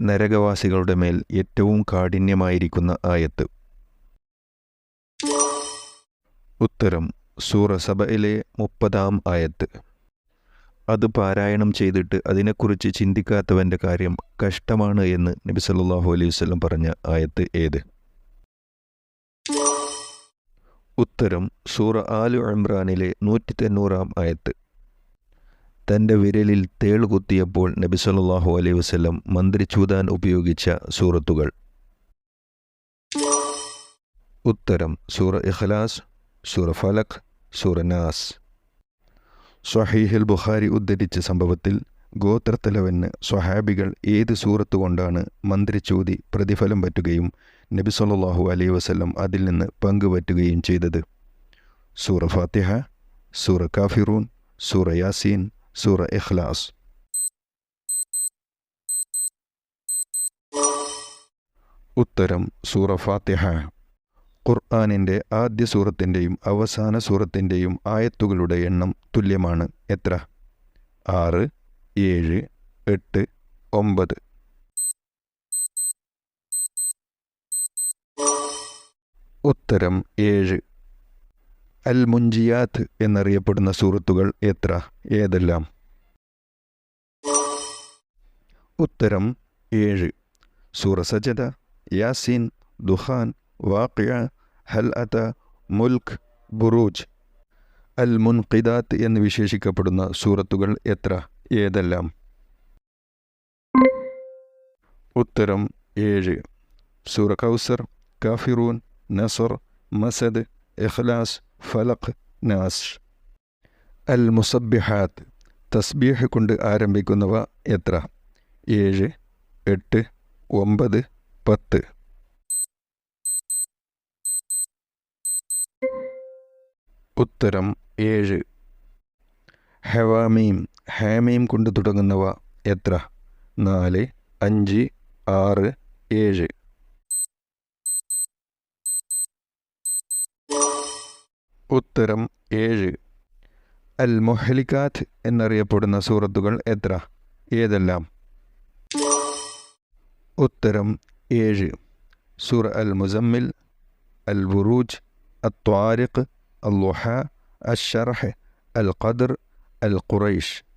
നരകവാസികളുടെ മേൽ ഏറ്റവും കാഠിന്യമായിരിക്കുന്ന ആയത്ത്. ഉത്തരം സൂറസഭയിലെ മുപ്പതാം ആയത്ത്. അത് പാരായണം ചെയ്തിട്ട് അതിനെക്കുറിച്ച് ചിന്തിക്കാത്തവന്റെ കാര്യം കഷ്ടമാണ് എന്ന് നബി സല്ലല്ലാഹു അലൈഹി വസല്ലം പറഞ്ഞ ആയത്ത് ഏത്? ഉത്തരം സൂറ ആലു ഇമ്രാനിലെ നൂറ്റി തൊണ്ണൂറാം ആയത്ത്. തന്റെ വിരലിൽ തേൾ കുത്തിയപ്പോൾ നബി സല്ലല്ലാഹു അലൈഹി വസല്ലം മന്ത്രിച്ചൂതാൻ ഉപയോഗിച്ച സൂറത്തുകൾ. ഉത്തരം സൂറ ഇഖ്ലാസ് സൂറ ഫലഖ് സൂറ നാസ്. സ്വഹീഹിൽ ബുഖാരി ഉദ്ധരിച്ച സംഭവത്തിൽ ഗോത്രത്തലവന് സ്വഹാബികൾ ഏത് സൂറത്ത് കൊണ്ടാണ് മന്ത്രിച്ചൂതി പ്രതിഫലം പറ്റുകയും നബി സല്ലാഹു അലൈഹി വസ്ലം അതിൽ നിന്ന് പങ്കുപറ്റുകയും ചെയ്തത്? സൂറ ഫാത്തിഹ സൂറ കാഫിറൂൻ സൂറ യാസീൻ സൂറ ഇഖ്ലാസ് ഉത്തരം സൂറ ഫാത്തിഹ. ഖുർആാനിന്റെ ആദ്യ സൂറത്തിന്റെയും അവസാന സൂറത്തിന്റെയും ആയത്തുകളുടെ എണ്ണം തുല്യമാണ്. എത്ര? ആറ് ഏഴ് എട്ട് ഒമ്പത്. ഉത്തരം ഏഴ്. അൽ മുഞ്ചിയാത്ത് എന്നറിയപ്പെടുന്ന സൂറത്തുകൾ എത്ര? ഏതെല്ലാം? ഉത്തരം ഏഴ്. സൂറ സജദ യാസീൻ ദുഹാൻ വാഖിയ ഹൽ അത മുൽഖ് ബുറൂജ് അൽ മുൻഖിദാത്ത് എന്ന് വിശേഷിക്കപ്പെടുന്ന സൂറത്തുകൾ എത്ര? ഏതെല്ലാം? ഉത്തരം ഏഴ്. സൂറ കൗസർ കാഫിറൂൻ നസർ മസദ് ഇഖ്ലാസ് ഫലഖ് നാസ് അൽ മുസബിഹാത്ത് തസ്ബീഹ് കൊണ്ട് ആരംഭിക്കുന്നവ എത്ര? ഏഴ് എട്ട് ഒമ്പത് പത്ത്. ഉത്തരം ഏഴ്. ഹവാമീം. ഹാമീം കൊണ്ട് തുടങ്ങുന്നവ എത്ര? നാല് അഞ്ച് ആറ് ഏഴ്. ഉത്തരം ഏഴ്. അൽ മൊഹലിക്കാത്ത് എന്നറിയപ്പെടുന്ന സൂറത്തുകൾ എത്ര? ഏതെല്ലാം? ഉത്തരം ഏഴ്. സൂറ അൽ മുസമ്മിൽ അൽ ബുറൂജ് അത്വാരിഖ് അൽ ലുഹ അൽ ഷർഹ് അൽ ഖദർ അൽ ഖുറൈഷ്